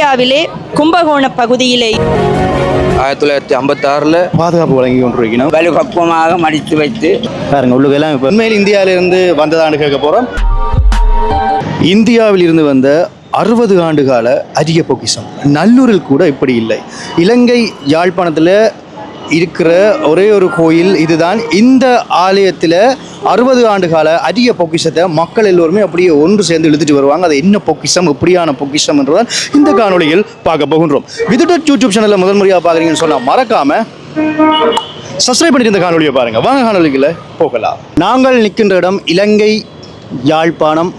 இந்தியாவிலே கும்பகோண பகுதியிலே ஆயிரத்தி தொள்ளாயிரத்தி ஐம்பத்தாறில் பாதுகாப்பு வழங்கி கொண்டிருக்கணும் வலுப்பக்குவமாக மடித்து வைத்து பாருங்க உள்ளுக்கெல்லாம் இப்போ உண்மையில் இந்தியாவிலிருந்து வந்ததான்னு கேட்க போகிறோம் இந்தியாவில் இருந்து வந்த அறுபது ஆண்டு கால அரிய பொக்கிஷம். நல்லூரில் கூட இப்படி இல்லை. இலங்கை யாழ்ப்பாணத்தில் இருக்கிற ஒரே ஒரு கோயில் இதுதான். இந்த ஆலயத்தில் அறுபது ஆண்டு கால அரிய பொக்கிஷத்தை மக்கள் எல்லோருமே அப்படியே ஒன்று சேர்ந்து இழுத்துட்டு வருவாங்க. அது என்ன பொக்கிஷம்? எப்படியான பொக்கிஷம் என்றுதான் இந்த காணொலியில் பார்க்க போகின்றோம். விதுடட் யூடியூப் சேனலில் முதல் முறையாக பார்க்குறீங்கன்னு சொன்னால் மறக்காமல் சப்ஸ்கிரைப் பண்ணிட்டு இந்த காணொலியை பாருங்கள் வாங்க காணொலிகளை போகலாம். நாங்கள் நிற்கின்ற இடம் இலங்கை யாழ்ப்பாணம்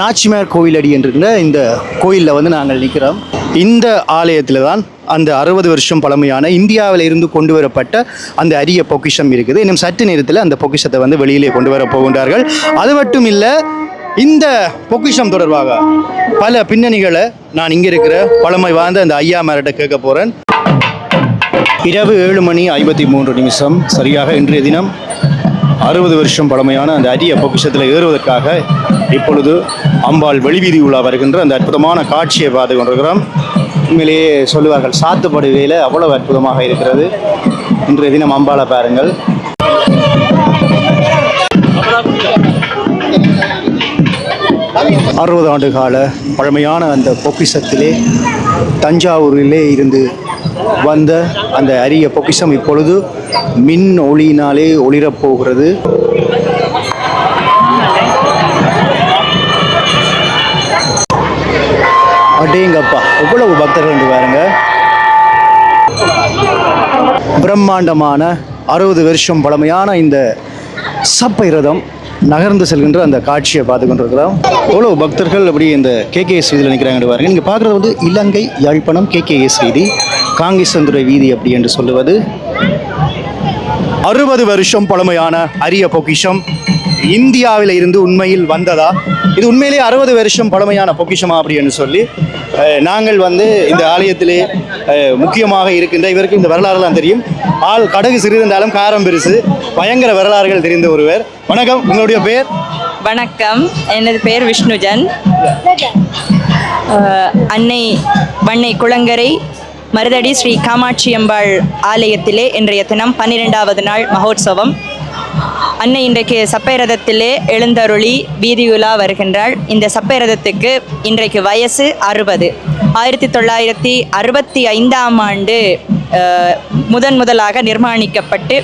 நாச்சிமார் கோயிலடி என்கிற இந்த கோயிலில் வந்து நாங்கள் நிற்கிறோம். இந்த ஆலயத்தில் தான் அந்த அறுபது வருஷம் பழமையான இந்தியாவில் இருந்து கொண்டு வரப்பட்ட அந்த அரிய பொக்கிஷம் இருக்குது. இன்னும் சற்று நேரத்தில் அந்த பொக்கிஷத்தை வந்து வெளியிலே கொண்டு வர போகின்றார்கள். அது மட்டும் இல்லை இந்த பொக்கிஷம் தொடர்பாக பல பின்னணிகளை நான் இங்கே இருக்கிற பழமை வாழ்ந்த அந்த ஐயா மேரிட்ட கேட்க போகிறேன் இரவு ஏழு மணி ஐம்பத்தி மூன்று நிமிஷம். சரியாக இன்றைய தினம் அறுபது வருஷம் பழமையான அந்த அரிய பொக்கிஷத்தில் ஏறுவதற்காக இப்பொழுது அம்பாள் வெளிவீதி உலா வருகின்ற அந்த அற்புதமான காட்சியை பார்த்து கொண்டிருக்கிறோம். உண்மையிலேயே சொல்லுவார்கள் சாத்துப்படுகையில் அவ்வளவு அற்புதமாக இருக்கிறது. இன்றைய தினம் அம்பால பாருங்கள். அறுபது ஆண்டு கால பழமையான அந்த பொக்கிசத்திலே தஞ்சாவூரிலே இருந்து வந்த அந்த அரிய பொக்கிசம் இப்பொழுது மின் ஒளியினாலே ஒளிரப் எவ்வளவு பக்தர்கள் என்று பாருங்க பிரம்மாண்டமான அறுபது வருஷம் பழமையான இந்த சப்பை ரதம் நகர்ந்து செல்கின்ற அந்த காட்சியை பார்த்து கொண்டிருக்கிறோம். எவ்வளோ பக்தர்கள் அப்படி இந்த கேகேஎஸ் வீதியில் நிற்கிறாங்கன்னு பாருங்க நீங்கள் பார்க்குறது வந்து இலங்கை யாழ்ப்பாணம் கேகேஎஸ் வீதி காங்கிசந்துரை வீதி அப்படி என்று சொல்லுவது. அறுபது வருஷம் பழமையான அரிய பொக்கிஷம். இந்தியாவில் இருந்து உண்மையில் வந்ததா? இது உண்மையிலேயே அறுபது வருஷம் பழமையான பொக்கிஷமா அப்படின்னு சொல்லி நாங்கள் வந்து இந்த ஆலயத்திலே முக்கியமாக இருக்கின்ற இவருக்கு இந்த வரலாறுலாம் தெரியும். ஆள் கடகு சிறியிருந்தாலும் காரம் பெருசு பயங்கர வரலாறுகள் தெரிந்த ஒருவர். வணக்கம் உங்களுடைய பேர்? வணக்கம் எனது பெயர் விஷ்ணுஜன். அன்னை வண்ணை குளங்கரை மருதடி ஸ்ரீ காமாட்சி அம்பாள் ஆலயத்திலே இன்றைய தினம் பன்னிரெண்டாவது நாள் மகோத்சவம். அன்னை இன்றைக்கு சப்பை ரதத்திலே எழுந்தருளி வீதியுலா வருகின்றாள். இந்த சப்பை ரதத்துக்கு இன்றைக்கு வயசு அறுபது. ஆயிரத்தி தொள்ளாயிரத்தி அறுபத்தி ஐந்தாம் ஆண்டு முதன் முதலாக நிர்மாணிக்கப்பட்டு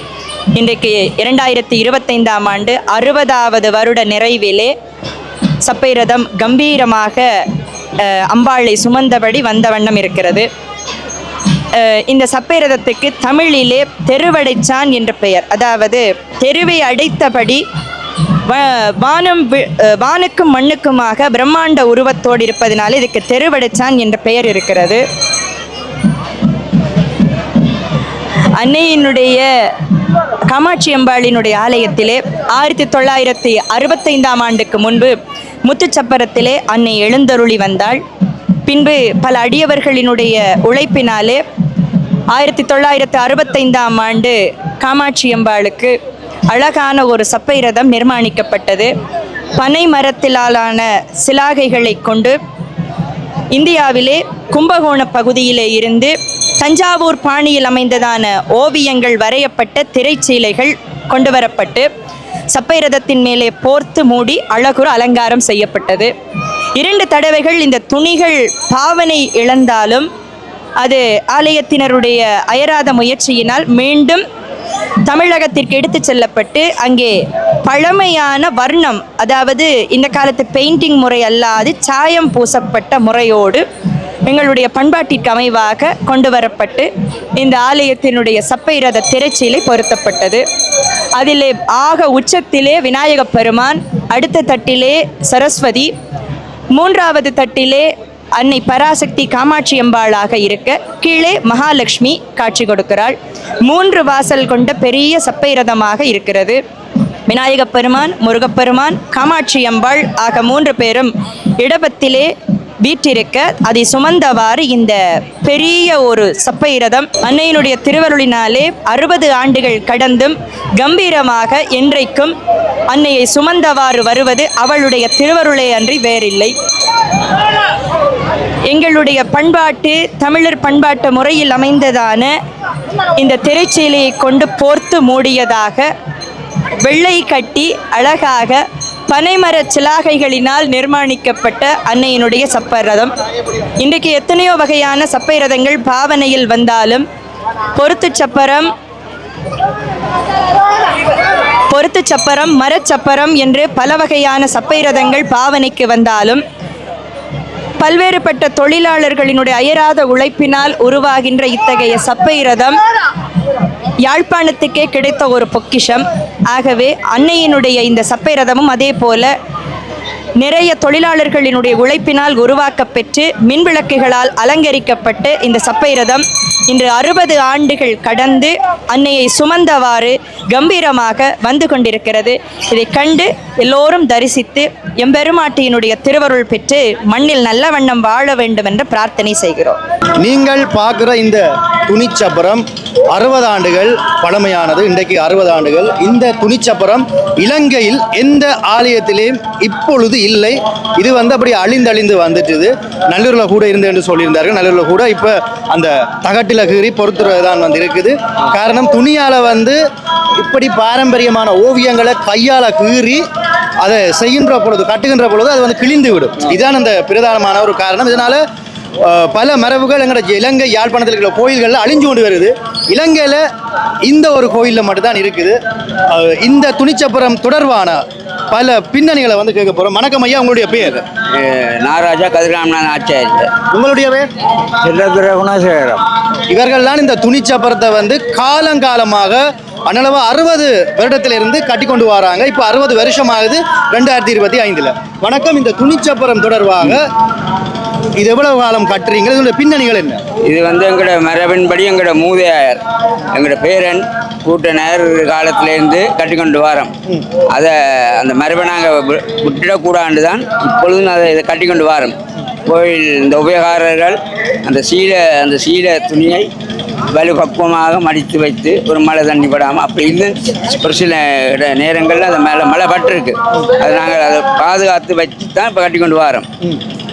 இன்றைக்கு இரண்டாயிரத்தி இருபத்தைந்தாம் ஆண்டு அறுபதாவது வருட நிறைவிலே சப்பை ரதம் கம்பீரமாக அம்பாளை சுமந்தபடி வந்த வண்ணம் இருக்கிறது. இந்த சப்பேரதத்துக்கு தமிழிலே தெருவடைச்சான் என்ற பெயர். அதாவது தெருவை அடைத்தபடி வ- வானம் வி- வானுக்கும் மண்ணுக்குமாக பிரம்மாண்ட உருவத்தோடு இருப்பதனால இதுக்கு தெருவடைச்சான் என்ற பெயர் இருக்கிறது. அன்னையினுடைய காமாட்சி அம்பாளினுடைய ஆலயத்திலே ஆயிரத்தி தொள்ளாயிரத்தி அறுபத்தைந்தாம் ஆண்டுக்கு முன்பு முத்துச்சப்பரத்திலே அன்னை எழுந்தருளி வந்தாள். பின்பு பல அடியவர்களினுடைய உழைப்பினாலே ஆயிரத்தி தொள்ளாயிரத்து அறுபத்தைந்தாம் ஆண்டு காமாட்சி அம்பாளுக்கு அழகான ஒரு சப்பை ரதம் நிர்மாணிக்கப்பட்டது. பனை மரத்திலாலான சிலாகைகளை கொண்டு இந்தியாவிலே கும்பகோண பகுதியிலே இருந்து தஞ்சாவூர் பாணியில் அமைந்ததான ஓவியங்கள் வரையப்பட்ட திரைச்சீலைகள் கொண்டு வரப்பட்டு சப்பை ரதத்தின் மேலே போர்த்து மூடி அழகுற அலங்காரம் செய்யப்பட்டது. இரண்டு தடவைகள் இந்த துணிகள் பாவனை இழந்தாலும் அது ஆலயத்தினருடைய அயராத முயற்சியினால் மீண்டும் தமிழகத்திற்கு எடுத்துச் செல்லப்பட்டு அங்கே பழமையான வர்ணம் அதாவது இந்த காலத்து பெயிண்டிங் முறை அல்லாது சாயம் பூசப்பட்ட முறையோடு எங்களுடைய பண்பாட்டிற்கு அமைவாக கொண்டு வரப்பட்டு இந்த ஆலயத்தினுடைய சப்பை ரத திரைச்சீலை பொருத்தப்பட்டது. அதிலே ஆக உச்சத்திலே விநாயகப் பெருமான் அடுத்த தட்டிலே சரஸ்வதி மூன்றாவது தட்டிலே அன்னை பராசக்தி காமாட்சி அம்பாளாக இருக்க கீழே மகாலட்சுமி காட்சி கொடுக்கிறாள். மூன்று வாசல் கொண்ட பெரிய சப்பை ரதமாக இருக்கிறது. விநாயகப் பெருமான் முருகப்பெருமான் காமாட்சி அம்பாள் ஆக மூன்று பேரும் இடபத்திலே வீற்றிருக்க அதை சுமந்தவாறு இந்த பெரிய ஒரு சப்பை ரதம் அன்னையினுடைய திருவருளினாலே அறுபது ஆண்டுகள் கடந்தும் கம்பீரமாக என்றைக்கும் அன்னையை சுமந்தவாறு வருவது அவளுடைய திருவருளை அன்றி வேறில்லை. எங்களுடைய பண்பாட்டு தமிழர் பண்பாட்டு முறையில் அமைந்ததான இந்த திரைச்சீலையை கொண்டு போர்த்து மூடியதாக வெள்ளை கட்டி அழகாக பனைமரச் சிலாகைகளினால் நிர்மாணிக்கப்பட்ட அன்னையினுடைய சப்பை ரதம் இன்றைக்கு எத்தனையோ வகையான சப்பை ரதங்கள் பாவனையில் வந்தாலும் பொருத்துச் சப்பரம் பொருத்துச் சப்பரம் மரச்சப்பரம் என்று பல வகையான சப்பை ரதங்கள் பாவனைக்கு வந்தாலும் பல்வேறுபட்ட தொழிலாளர்களினுடைய அயராத உழைப்பினால் உருவாகின்ற இத்தகைய சப்பை ரதம் யாழ்ப்பாணத்துக்கே கிடைத்த ஒரு பொக்கிஷம். ஆகவே அன்னையினுடைய இந்த சப்பை ரதமும் அதே போல நிறைய தொழிலாளர்களினுடைய உழைப்பினால் உருவாக்கப்பெற்று மின்விளக்குகளால் அலங்கரிக்கப்பட்டு இந்த சப்பை ரதம் இன்று அறுபது ஆண்டுகள் கடந்து அன்னையை சுமந்தவாறு கம்பீரமாக வந்து கொண்டிருக்கிறது. இதை கண்டு எல்லோரும் தரிசித்து எம்பெருமாட்டியினுடைய திருவருள் பெற்று மண்ணில் நல்ல வண்ணம் வாழ வேண்டும் என்று பிரார்த்தனை செய்கிறோம். நீங்கள் பார்க்குற இந்த துணிச்சப்பரம் அறுபது ஆண்டுகள் பழமையானது. இன்றைக்கு அறுபது ஆண்டுகள். இந்த துணிச்சப்பரம் இலங்கையில் எந்த ஆலயத்திலேயும் இப்பொழுது இல்லை. இது வந்து அப்படி அழிந்தழிந்து வந்துட்டுது. நல்லூரில் கூட இருந்து என்று சொல்லியிருந்தார்கள். நல்லூரில் கூட இப்போ அந்த தகட்டில் கீறி பொறுத்துறது தான் வந்து இருக்குது. காரணம் துணியால் வந்து இப்படி பாரம்பரியமான ஓவியங்களை கையால் கீறி அதை செய்கின்ற பொழுது கட்டுகின்ற பொழுது அது வந்து கிழிந்து விடும் இதுதான் அந்த பிரதானமான ஒரு காரணம். இதனால் பல மரபுகள் எங்களோட இலங்கை யாழ்ப்பாணத்தில் இருக்கிற கோயில்களில் அழிஞ்சு கொண்டு வருது. இலங்கையில் இந்த ஒரு கோயிலில் மட்டும்தான் இருக்குது. இந்த துணிச்சப்பரம் தொடர்பான பல பின்னணிகளை வந்து கேட்க போகிறோம் வணக்கம் ஐயா உங்களுடைய பேர் நாராஜா கதிராமநாதன் ஆச்சாரியர். உங்களுடைய பேர் குணசேகரம். இவர்கள்லாம் இந்த துணிச்சப்பரத்தை வந்து காலங்காலமாக அனளவு அறுபது வருடத்திலிருந்து கட்டி கொண்டு வராங்க. இப்போ அறுபது வருஷம் ஆகுது ரெண்டாயிரத்தி இருபத்தி ஐந்தில். வணக்கம். இந்த துணிச்சப்பரம் தொடர்பாக இது எவ்வளவு காலம் கட்டுறீங்க? இதனுடைய பின்னணிகள் என்ன? இது வந்து எங்களோட மரபின்படி எங்களோட மூதையாயர் எங்களோட பேரன் கூட்டனர் காலத்திலேருந்து கட்டிக்கொண்டு வரோம். அதை அந்த மரபை நாங்கள் விட்டுடக்கூடாண்டு தான் இப்பொழுதும் அதை இதை கட்டிக்கொண்டு வரோம். கோயில் இந்த உபயோகாரர்கள் அந்த சீலை அந்த சீலை துணியை வலு பக்குவமாக மடித்து வைத்து ஒரு மழை தண்ணி படாமல் அப்போ இன்னும் ஒரு சில நேரங்கள்ல அந்த மேலே மழை பட்டிருக்கு. அதை நாங்கள் அதை பாதுகாத்து வச்சு தான் இப்போ கட்டிக்கொண்டு வரோம். ஆஹ்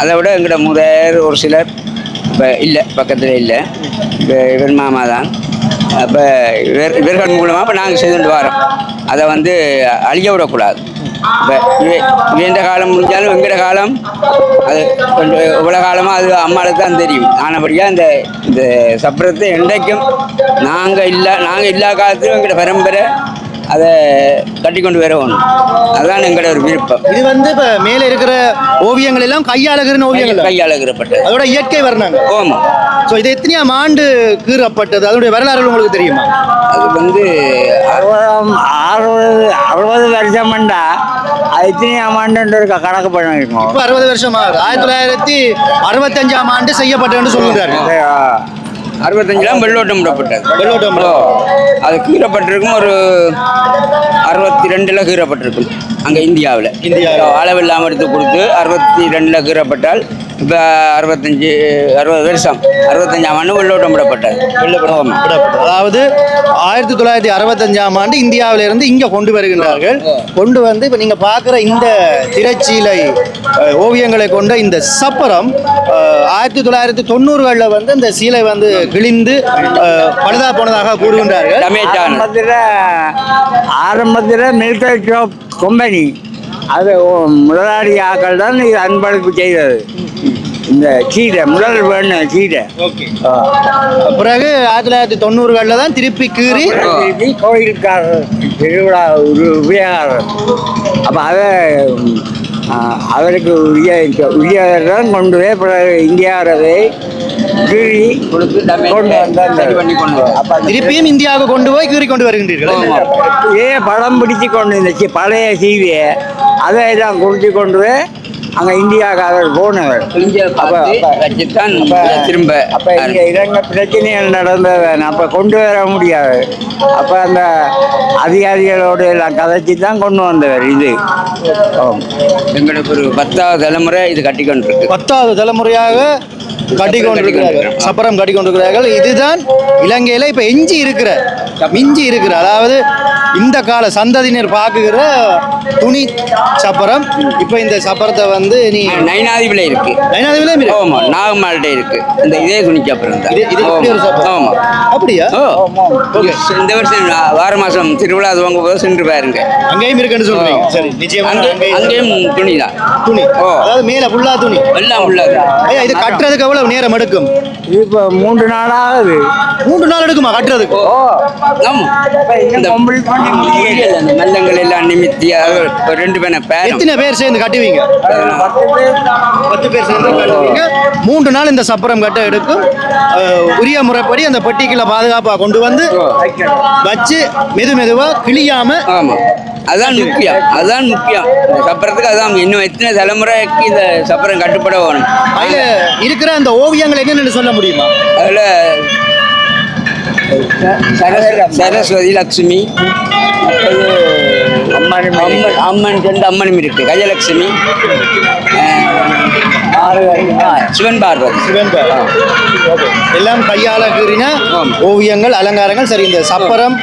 அதை விட எங்களோட முதல் ஒரு சிலர் இப்போ இல்லை பக்கத்தில் இல்லை. இப்போ இவர் மாமா தான். அப்போ இவர் இவர்கள் மூலமாக இப்போ நாங்கள் செய்து வரோம் அதை வந்து அழிய விடக்கூடாது. இப்போ இவந்த காலம் முடிஞ்சாலும் எங்கட காலம் அது கொஞ்சம் இவ்வளோ காலமாக அது அம்மாவுக்கு தான் தெரியும். ஆனபடியாக இந்த இந்த சப்பரத்தை என்றைக்கும் நாங்கள் இல்லை நாங்கள் இல்லா காலத்திலும் எங்கள்கிட்ட பரம்பரை அதை கட்டி கொண்டு வரணும் அதுதான் எங்களோட ஒரு விருப்பம். இது வந்து இப்போ மேலே இருக்கிற ஓவியங்கள் எல்லாம் கையாளகிற ஓவியங்கள். கையாளுகிறப்பட்டது. அதோட இயற்கை வர்ணங்க ஓமம் ஸோ இது எத்தனையாம் ஆண்டு கீறப்பட்டது? அதனுடைய வரலாறு உங்களுக்கு தெரியுமா? அது வந்து அறுபதாம் அறுபது அறுபது வருஷம்டா. அது எத்தனையாம் ஆண்டுன்ற ஒரு கணக்கு பண்ணிருக்கோம் இப்போ. அறுபது வருஷம் ஆயிரத்தி தொள்ளாயிரத்தி அறுபத்தஞ்சாம் ஆண்டு செய்யப்பட்டதுன்னு சொல்லுகிறாரு அறுபத்தஞ்சிலாம் வெள்ளோட்டம் விடப்பட்டது வெள்ளோட்டம் அது கீறப்பட்டிருக்கும் ஒரு அறுபத்தி ரெண்டில் கீறப்பட்டிருக்கும். அங்கே இந்தியாவில். இந்தியாவுல. அளவில்லாமல் எடுத்து கொடுத்து அறுபத்தி ரெண்டில் கீறப்பட்டால் இப்போ அறுபத்தஞ்சு அறுபது வருஷம். அறுபத்தஞ்சாம் ஆண்டு வெள்ளோட்டம் விடப்பட்டது. விடப்பட்டது. அதாவது ஆயிரத்தி தொள்ளாயிரத்தி அறுபத்தஞ்சாம் ஆண்டு இந்தியாவிலிருந்து இங்கே கொண்டு வருகின்றார்கள். கொண்டு வந்து இப்போ நீங்கள் பார்க்குற இந்த திரைச்சீலை ஓவியங்களை கொண்ட இந்த சப்பரம் ஆயிரத்தி தொள்ளாயிரத்தி தொண்ணூறுகளில் வந்து இந்த சீலை வந்து கிழிந்து பழுதா போனதாக கூறுகின்றார்கள். ஆரம்பத்தில் ஆரம்பத்தில் மில்கரி ஷாப் கம்பெனி அது முதலாளி ஆக்கள் தான் இது அன்பளிப்பு செய்தது. இந்த சீடை முதல் வேணும் சீடை பிறகு ஆயிரத்தி தொள்ளாயிரத்தி தொண்ணூறுகளில் தான் திருப்பி கீறி திருப்பி கோயிலுக்காரர் திருவிழா ஒரு உபயோகாரர் அப்போ அதை அவருக்கு உரிய உரியதான் கொண்டு போய் பிறகு இந்தியாவை கீறி கொண்டு வந்தாங்க. அப்போ திருப்பியும் இந்தியாவுக்கு கொண்டு போய் கீறி கொண்டு வருகின்றீர்கள். ஏ படம் பிடிச்சு கொண்டு இந்த சி- பழைய சீவியை அதை எல்லாம் குடிச்சு கொண்டு போய் அங்கே இந்தியாவுக்கு அவர் போனவர் வச்சுத்தான் திரும்ப அப்ப இங்க இறங்க பிரச்சனைகள் நடந்தது அப்ப கொண்டு வர முடியாது. அப்ப அந்த அதிகாரிகளோடு எல்லாம் கதைச்சு தான் கொண்டு வந்தவர் இது. எங்களுக்கு ஒரு பத்தாவது தலைமுறை இது கட்டிக்கொண்டு இருக்கு பத்தாவது தலைமுறையாக கட்டி கொண்டிருக்கிறார்கள் சப்பரம் கட்டி கொண்டிருக்கிறார்கள் இதுதான் இலங்கையில இப்ப எஞ்சி இருக்கிற மிஞ்சி இருக்கிற அதாவது இந்த கால சந்ததியினர் பார்க்குகிற துணி சப்பரம். இப்ப இந்த சப்பரத்தை வந்து நீ இருக்கு. நயனாதிவிலே இருக்கு. ஆமா நாகமால்கிட்ட இருக்கு. இந்த இதே துணிக்கு அப்புறம் தான். இது ஒரு சப்பரம்? அப்படியா? இந்த வருஷம் வார மாசம் திருவிழா துவங்க போது சென்று பாருங்க. அங்கேயும் இருக்குன்னு சொல்றீங்க. சரி நிச்சயமா அங்கே அங்கேயும் துணி தான். துணி. ஓ. அதாவது மேல ஃபுல்லா துணி. எல்லாம் உள்ளது ஐயா இது கட்டுறதுக்கு எவ்வளவு நேரம் எடுக்கும்? இப்போ மூன்று நாள் ஆகுது. மூன்று நாள் எடுக்குமா கட்டுறதுக்கு? ஆமா இந்த கம்ப்ளீட் பண்ணி? முடியல. அந்த மல்லங்கள் எல்லாம் நிமித்தி அது ஒரு ரெண்டு பேனை பேரும். எத்தனை பேர் சேர்ந்து கட்டுவீங்க? பத்து பேர். சேர்ந்து கட்டுவீங்க. மூன்று நாள் இந்த சப்பரம் கட்ட எடுக்கும். உரிய முறைப்படி அந்த பெட்டிக்குள்ள பாதுகாப்பா கொண்டு வந்து வச்சு மெது மெதுவா கிளியாம ஆமா. அதான் முக்கியம் அதான் முக்கியம் இந்த சப்பரத்துக்கு அதான் இன்னும் எத்தனை தலைமுறைக்கு இந்த சப்பரம் கட்டுப்பட வேணும்? அதுல இருக்கிற அந்த ஓவியங்கள் என்னன்னு சொல்ல முடியுமா? அதில் சரஸ்வதி லக்ஷ்மி அம்மானி அம்மன் அம்மன் ரெண்டு அம்மனும் இருக்கு. கஜலட்சுமி சிவன் பார்வதி. சிவன் பாரு. Okay. எல்லாம் கையால கீறின ஓவியங்கள் அலங்காரங்கள். சரி இந்த சப்பரம்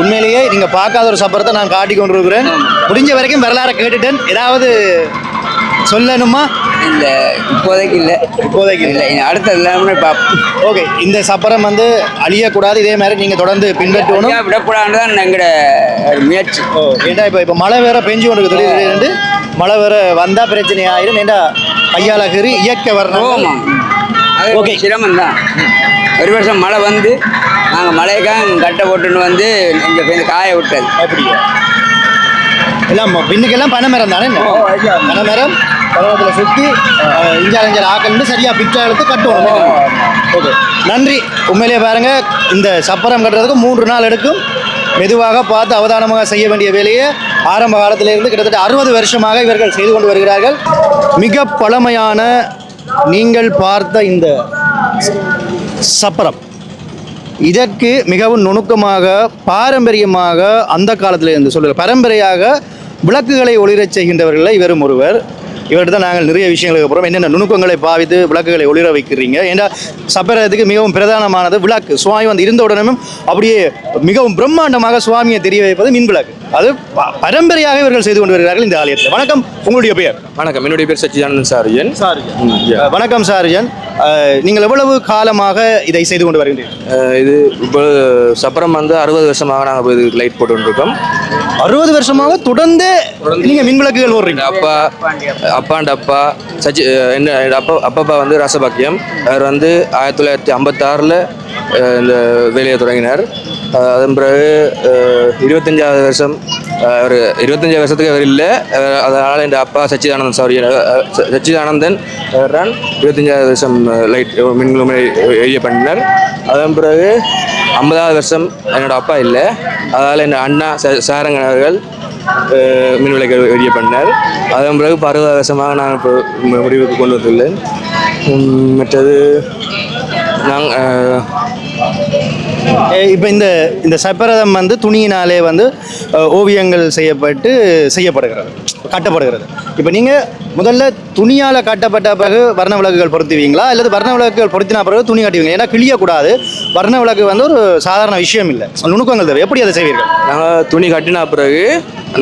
உண்மையிலேயே நீங்க பார்க்காத ஒரு சப்பரத்தை நான் காட்டி கொண்டிருக்கிறேன். முடிஞ்ச வரைக்கும் வரலாறை கேட்டுட்டேன். ஏதாவது சொல்லணுமா? இல்ல இப்போதைக்கு இல்லை. இப்போதைக்கு இல்லை. அடுத்த எல்லாமே பார்ப்போம் ஓகே இந்த சப்பரம் வந்து அழியக்கூடாது இதே மாதிரி நீங்க தொடர்ந்து பின்பற்றணும். ஐயா, விடக்கூடாதுன்னு தான் எங்களோட முயற்சி. ஓ ஏண்டா இப்போ இப்போ மழை வேற பெஞ்சு கொண்டு இருக்குது மழை வேற வந்தா பிரச்சனை ஆயிரும் ஏண்டா கையால கீறி இயக்க வரணும். Okay. சிரமம் தான். ஒரு வருஷம் மழை வந்து நாங்கள் மழைக்காக கட்டை போட்டுன்னு வந்து இங்கே காய விட்டது. அப்படியா? எல்லாம் பின்னுக்கெல்லாம் பனைமரம் தானே? பனைமரம் பருவத்தில் சுற்றி இஞ்சால் இஞ்சால் ஆக்கல்னு சரியாக பிச்சை எடுத்து கட்டுவோம். ஓகே. நன்றி. உண்மையிலேயே பாருங்க இந்த சப்பரம் கட்டுறதுக்கு மூன்று நாள் எடுக்கும். மெதுவாக பார்த்து அவதானமாக செய்ய வேண்டிய வேலையை ஆரம்ப காலத்திலிருந்து கிட்டத்தட்ட அறுபது வருஷமாக இவர்கள் செய்து கொண்டு வருகிறார்கள். மிக பழமையான நீங்கள் பார்த்த இந்த சப்பரம் இதற்கு மிகவும் நுணுக்கமாக பாரம்பரியமாக அந்த காலத்தில் இருந்து சொல்லுங்கள். பரம்பரையாக விளக்குகளை ஒளிரச் செய்கின்றவர்களில் இவரும் ஒருவர். இவர்கிட்ட தான் நாங்கள் நிறைய விஷயங்களுக்கு அப்புறம் என்னென்ன நுணுக்கங்களை பாவித்து விளக்குகளை ஒளிர வைக்கிறீங்க? ஏன்னா சப்பரத்துக்கு மிகவும் பிரதானமானது விளக்கு. சுவாமி வந்து இருந்த உடனே அப்படியே மிகவும் பிரம்மாண்டமாக சுவாமியை தெரிய வைப்பது மின் விளக்கு. அது பரம்பரையாக இவர்கள் செய்து கொண்டு வருகிறார்கள் இந்த ஆலயத்தில். வணக்கம். உங்களுடைய பெயர்? வணக்கம். என்னுடைய பேர் சச்சிதானந்தன் சாரியன். சார்ஜன் வணக்கம் சார்ஜன் அஹ், நீங்கள் எவ்வளவு காலமாக இதை செய்து கொண்டு வருகின்றீர்கள்? அஹ் இது இப்போ சப்பரம் வந்து அறுபது வருஷமாக நாங்கள் இது லைட் போட்டுருக்கோம் அறுபது வருஷமாக தொடர்ந்து நீங்க மின் விளக்குகள் ஓடுறீங்க. அப்பா அப்பாண்ட அப்பா சச்சி என்ன அப்பா அப்பப்பா வந்து ரசபாக்கியம். அவர் வந்து ஆயிரத்தி தொள்ளாயிரத்தி ஐம்பத்தாறில் இந்த வேலையை தொடங்கினார். அதன் பிறகு இருபத்தஞ்சாவது வருஷம் அவர் இருபத்தஞ்சாவது வருஷத்துக்கு அவர் இல்லை. அதனால் என் அப்பா சச்சிதானந்தன் சாரி சச்சிதானந்தன் அவர் தான் இருபத்தஞ்சாவது வருஷம் லைட் மின்குளமை எரிய பண்ணினார். அதன் பிறகு ஐம்பதாவது வருஷம் என்னோட அப்பா இல்லை. அதனால் என் அண்ணா ச சாரங்கன் அவர்கள் மின் விளக்கு எரிய பண்ணார் அதன் பிறகு பருவ வருஷமாக நான் இப்போ முடிவுக்கு கொண்டு வந்துள்ளேன் மற்றது நாங்கள் இப்போ இந்த இந்த சப்பரதம் வந்து துணியினாலே வந்து ஓவியங்கள் செய்யப்பட்டு செய்யப்படுகிறது கட்டப்படுகிறது. இப்போ நீங்கள் முதல்ல துணியால் கட்டப்பட்ட பிறகு வர்ண விளக்குகள் பொருத்துவீங்களா? அல்லது வர்ண விளக்குகள் பொருத்தின பிறகு துணி கட்டுவீங்க ஏன்னா கிழியக்கூடாது வர்ண விளக்கு வந்து ஒரு சாதாரண விஷயம் இல்லை. நுணுக்கங்கள் தேவை. எப்படி அதை செய்வீர்கள்? நாங்கள் துணி கட்டின பிறகு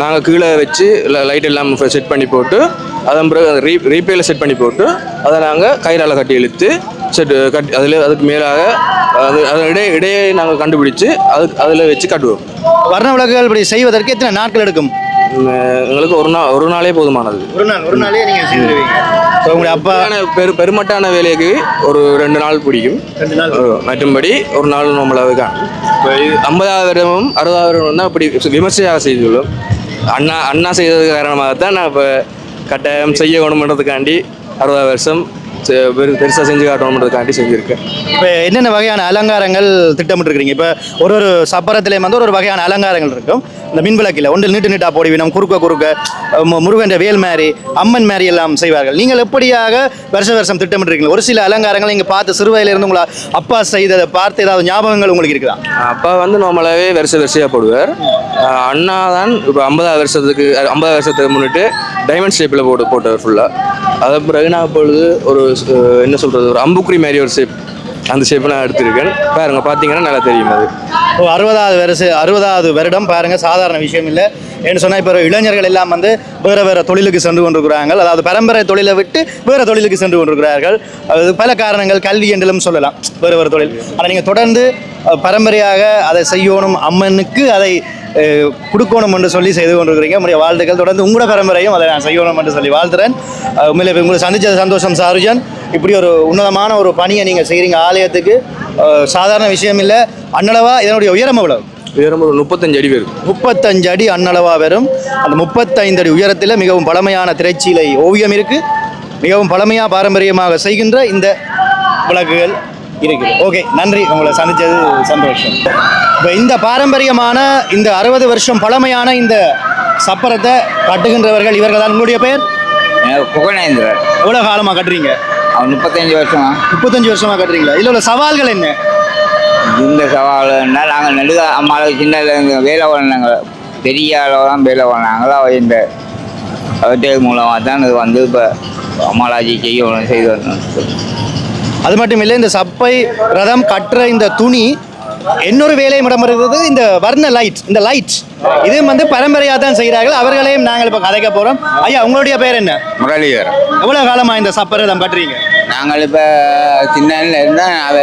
நாங்கள் கீழே வச்சு லைட் எல்லாம் செட் பண்ணி போட்டு அதன் பிறகு ரீ ரீப்பேல செட் பண்ணி போட்டு அதை நாங்கள் கயிறால் கட்டி இழுத்து செட் கட்டி அதில் அதுக்கு மேலாக அது அது இடையே இடையே நாங்கள் கண்டுபிடிச்சு அது அதில் வச்சு கட்டுவோம். வர்ண விளக்குகள் இப்படி செய்வதற்கு எத்தனை நாட்கள் எடுக்கும்? எங்களுக்கு ஒரு நாள் ஒரு நாளே போதுமானது. ஒரு நாள் ஒரு நாளே நீங்கள் செய்திருவீங்க. உங்களுடைய அப்பா பெரு பெருமட்டான வேலைக்கு ஒரு ரெண்டு நாள் பிடிக்கும். ரெண்டு நாள் மற்றும்படி ஒரு நாள் நம்மளாக காணும். இப்போ இது அறுபதாவது வருடம் தான் அப்படி விமர்சையாக செய்துள்ளோம். அண்ணா அண்ணா செய்ததுக்கு காரணமாக தான் நான் இப்போ கட்டாயம் செய்ய வேணுமன்றதுக்காண்டி அறுபதாவது வருஷம் பெருசாக செஞ்சு காட்டணுன்றதுக்காண்டி செஞ்சுருக்கேன். இப்போ என்னென்ன வகையான அலங்காரங்கள் திட்டமிட்டுருக்கிறீங்க? இப்போ ஒரு ஒரு சப்பரத்திலே வந்து ஒரு ஒரு வகையான அலங்காரங்கள் இருக்கும். இந்த மின் விளக்கில் ஒன்றில் நீட்டு நீட்டாக போடுவினம் குறுக்க குறுக்க மு- முருகன் வேல் மாரி அம்மன் மாரி எல்லாம் செய்வார்கள். நீங்கள் எப்படியாக வருஷ வருஷம் திட்டமிட்டிருக்கீங்க? ஒரு சில அலங்காரங்களை நீங்கள் பார்த்து சிறுவயிலிருந்து உங்களை அப்பா செய்ததை பார்த்து ஏதாவது ஞாபகங்கள் உங்களுக்கு இருக்குதா? அப்பா வந்து நார்மலாகவே வருஷ வரிசையாக போடுவார். அண்ணா தான் இப்போ ஐம்பதாவது வருஷத்துக்கு ஐம்பது வருஷத்துக்கு முன்னிட்டு டைமண்ட் ஷேப்பில் போட்டு போட்டவர் ஃபுல்லாக அதை பிறகு நான் இப்பொழுது ஒரு என்ன சொல்கிறது ஒரு அம்புக்குறி மாதிரி ஒரு ஷேப் அந்த ஷேப்பை நான் எடுத்திருக்கேன். பாருங்க பார்த்தீங்கன்னா நல்லா தெரியும் அது. அறுபதாவது வருஷ அறுபதாவது வருடம் பாருங்க சாதாரண விஷயம் இல்லை. ஏன்னு சொன்னால் இப்போ இளைஞர்கள் எல்லாம் வந்து வேறு வேறு தொழிலுக்கு சென்று கொண்டிருக்கிறாங்க. அதாவது பரம்பரை தொழிலை விட்டு வேறு தொழிலுக்கு சென்று கொண்டிருக்கிறார்கள். அது பல காரணங்கள் கல்வி என்றிலும் சொல்லலாம் வேறு வேறு தொழில். ஆனால் நீங்கள் தொடர்ந்து பரம்பரையாக அதை செய்யணும் அம்மனுக்கு அதை கொடுக்கணும் என்று சொல்லி செய்து கொண்டிருக்கிறீங்க. உங்களுடைய வாழ்த்துக்கள். தொடர்ந்து உங்களோட பரம்பரையும் அதை நான் செய்யணும் என்று சொல்லி வாழ்த்துறேன். உண்மையில் உங்களை சந்தித்தது சந்தோஷம் சாருஜன். இப்படி ஒரு உன்னதமான ஒரு பணியை நீங்கள் செய்கிறீங்க ஆலயத்துக்கு. சாதாரண விஷயம் இல்லை அன்னளவா இதனுடைய உயரம் எவ்வளவு? உயரம் ஒரு முப்பத்தஞ்சு அடி வரும். முப்பத்தஞ்சு அடி அன்னளவா வரும். அந்த முப்பத்தைந்து அடி உயரத்தில் மிகவும் பழமையான திரைச்சீலை ஓவியம் இருக்கு. மிகவும் பழமையாக பாரம்பரியமாக செய்கின்ற இந்த விளக்குகள் இருக்குது ஓகே நன்றி. உங்களை சந்திச்சது சந்தோஷம். இப்போ இந்த பாரம்பரியமான இந்த அறுபது வருஷம் பழமையான இந்த சப்பரத்தை கட்டுகின்றவர்கள் இவர்கள் தான் உங்களுடைய பெயர்? புகழேந்திரன் எவ்வளோ காலமாக கட்டுறீங்க? முப்பத்தஞ்சு வருஷமா? முப்பத்தஞ்சு வருஷமாக கட்டுறீங்களா? இதில் உள்ள சவால்கள் என்ன? இந்த சவால்னா நாங்கள் நெடுக சின்னதுல இருந்து வேலை பண்ணாங்க பெரிய அளவுலாம் வேலை பண்ணாங்களோ இந்த அவற்றை மூலமாக தான் இது வந்து இப்போ அம்மாலாஜி செய்யணும் செய்து வரணும் அது மட்டும் இல்லை இந்த சப்பை ரதம் கட்டுற இந்த துணி இன்னொரு வேலையும் இடம் இருக்கிறது இந்த வர்ண லைட் இந்த லைட் இதுவும் வந்து பரம்பரையாக தான் செய்கிறார்கள். அவர்களையும் நாங்கள் இப்போ கதைக்க போகிறோம் ஐயா உங்களுடைய பேர் என்ன? முரளிதர். எவ்வளோ காலமாக இந்த சப்பை ரதம் கட்டுறீங்க நாங்கள் இப்போ சின்னல இருந்தால்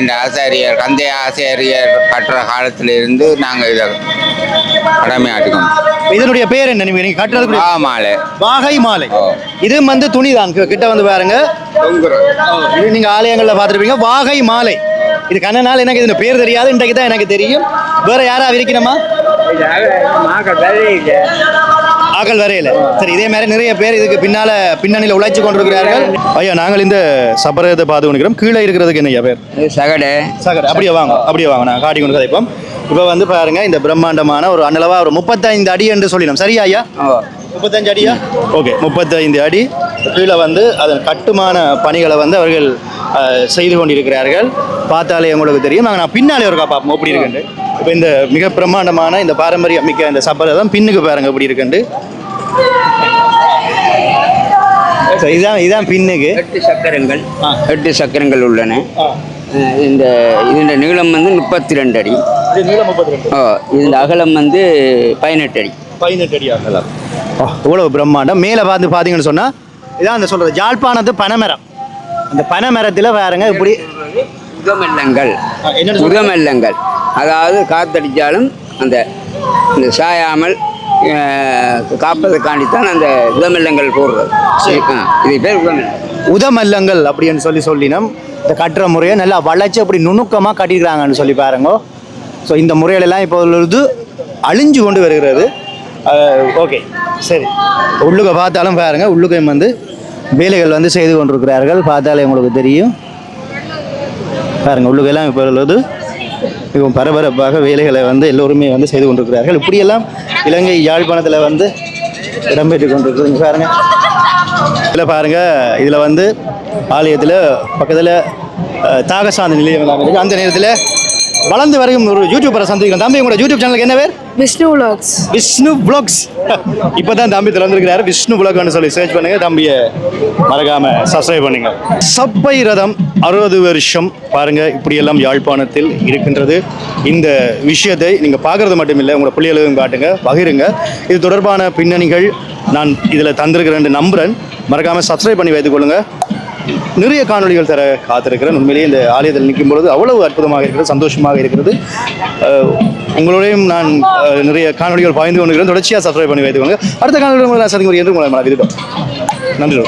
இந்த ஆசாரியர் கந்தை ஆசாரியர் கட்டுற காலத்துல இருந்து நாங்கள் இதை கடமையாட்டிக்கணும் இதனுடைய பேர் என்ன? நீங்க கட்டுறதுக்கு ஆமாலே வாகை மாலை. இதுவும் வந்து துணி தான். கிட்ட வந்து பாருங்க. இது நீங்க ஆலயங்கள்ல பார்த்துருப்பீங்க. வாகை மாலை. இது கண்ணனால் எனக்கு இந்த பேர் தெரியாது இன்றைக்கு தான் எனக்கு தெரியும். வேற யாரா இருக்கணுமா ஆக்கள் வரையில. சரி இதே மாதிரி நிறைய பேர் இதுக்கு பின்னால பின்னணியில் உழைச்சு கொண்டிருக்கிறார்கள். ஐயா நாங்கள் இந்த சப்பரத்தை பார்த்து கொண்டிருக்கிறோம் கீழே இருக்கிறதுக்கு என்ன ஐயா பேர் சகடு. சகர் அப்படியே வாங்க அப்படியே வாங்க. நான் காட்டி கொண்டு கதைப்போம். இப்போ வந்து பாருங்க இந்த பிரம்மாண்டமான ஒரு அன்னளவா ஒரு முப்பத்தைந்து அடி என்று சொல்லினோம். சரியா ஐயா? முப்பத்தஞ்சு அடியா? ஓகே முப்பத்தைந்து அடி. கீழே வந்து அதன் கட்டுமான பணிகளை வந்து அவர்கள் செய்து கொண்டிருக்கிறார்கள். பார்த்தாலே உங்களுக்கு தெரியும். நாங்கள் நான் பின்னாலே ஒரு பார்ப்போம் எப்படி இருக்குண்டு இப்போ இந்த மிக பிரம்மாண்டமான இந்த பாரம்பரிய மிக்க இந்த சப்பரை தான் பின்னுக்கு பாருங்க எப்படி இருக்குண்டு So, இதான் இதான் பின்னுக்கு. எட்டு சக்கரங்கள். எட்டு சக்கரங்கள் உள்ளன. இந்த இதோட நீளம் வந்து முப்பத்தி ரெண்டு அடி ஓ இதோட அகலம் வந்து பதினெட்டு அடி. பதினெட்டு அடி ஆகலாம் இவ்வளோ பிரம்மாண்டம். மேலே பார்த்து பார்த்தீங்கன்னு சொன்னால் இதான் அந்த சொல்கிறது ஜாழ்ப்பாணத்து பனைமரம். அந்த பனைமரத்தில் பாருங்க இப்படி உதமெல்லங்கள்? உதமெல்லங்கள் அதாவது காத்தடிச்சாலும் அந்த இந்த சாயாமல் காப்பதற்காண்டித்தான் அந்த உதமெல்லங்கள் போடுறது. ஆ, இது பேர் உதமெல்லம் உதமல்லங்கள் அப்படின்னு சொல்லி சொல்லினோம். இந்த கட்டுற முறையை நல்லா வளைச்சு அப்படி நுணுக்கமாக கட்டியிருக்கிறாங்கன்னு சொல்லி பாருங்க. ஸோ இந்த முறைகளெல்லாம் இப்போ உள்ளது அழிஞ்சு கொண்டு வருகிறது. ஓகே சரி. உள்ளுக்க பார்த்தாலும் பாருங்க உள்ளுக்கையும் வந்து வேலைகள் வந்து செய்து கொண்டிருக்கிறார்கள். பார்த்தாலே உங்களுக்கு தெரியும். பாருங்கள் உள்ளுக்கெல்லாம் இப்போ உள்ளது மிகவும் பரபரப்பாக வேலைகளை வந்து எல்லோருமே வந்து செய்து கொண்டிருக்கிறார்கள். இப்படியெல்லாம் இலங்கை யாழ்ப்பாணத்தில் வந்து இடம்பெற்று கொண்டிருக்குது பாருங்கள் இதில் பாருங்க இதில் வந்து ஆலயத்தில் பக்கத்தில் தாகசாந்த நிலையம் எல்லாம் இருக்கு. அந்த நேரத்தில் வளர்ந்து வரையும் ஒரு யூடியூபரை சந்திக்கிறோம். தம்பி உங்களோட யூடியூப் சேனலுக்கு என்ன பேர்? விஷ்ணு vlogs. விஷ்ணு ப்ளாக்ஸ் இப்போ தான் தம்பி திறந்துருக்கிறாரு. விஷ்ணு ப்ளாக்னு சொல்லி சர்ச் பண்ணுங்க. தம்பியை மறக்காம சப்ஸ்கிரைப் பண்ணுங்க. சப்பை ரதம் அறுபது வருஷம் பாருங்க. இப்படியெல்லாம் யாழ்ப்பாணத்தில் இருக்கின்றது. இந்த விஷயத்தை நீங்கள் பார்க்கறது மட்டும் இல்லை உங்களோட பிள்ளைகளுக்கும் காட்டுங்க பகிருங்க. இது தொடர்பான பின்னணிகள் நான் இதில் தந்திருக்கிறேன் நம்புறேன். மறக்காம சப்ஸ்கிரைப் பண்ணி வைத்துக் கொள்ளுங்க. நிறைய காணொளிகள் தர காத்திருக்கிறேன். உண்மையிலேயே இந்த ஆலயத்தில் நிற்கும் பொழுது அவ்வளவு அற்புதமாக இருக்கிறது சந்தோஷமாக இருக்கிறது. உங்களோடையும் நான் நிறைய காணொளிகள் பாய்ந்து கொண்டிருக்கிறேன். தொடர்ச்சியாக சப்ஸ்கிரைப் பண்ணி வைத்துக்கோங்க. அடுத்த காணொலி உங்களை சந்திக்கும் என்று உங்களை மன விருப்பம் நன்றி.